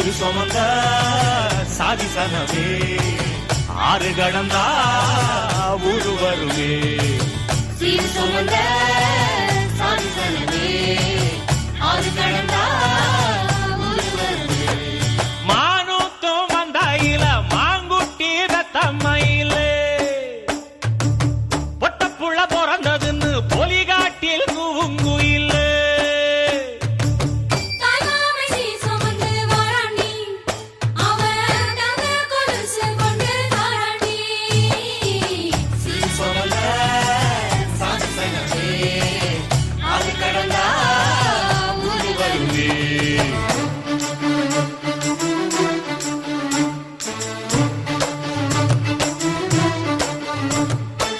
சுமந்த சாதி சனமே. ஆறு கடந்தா ஊரு வருமே. சீர் சுமந்த சாதி சனமே. ஆறு கடந்தா ஊரு me.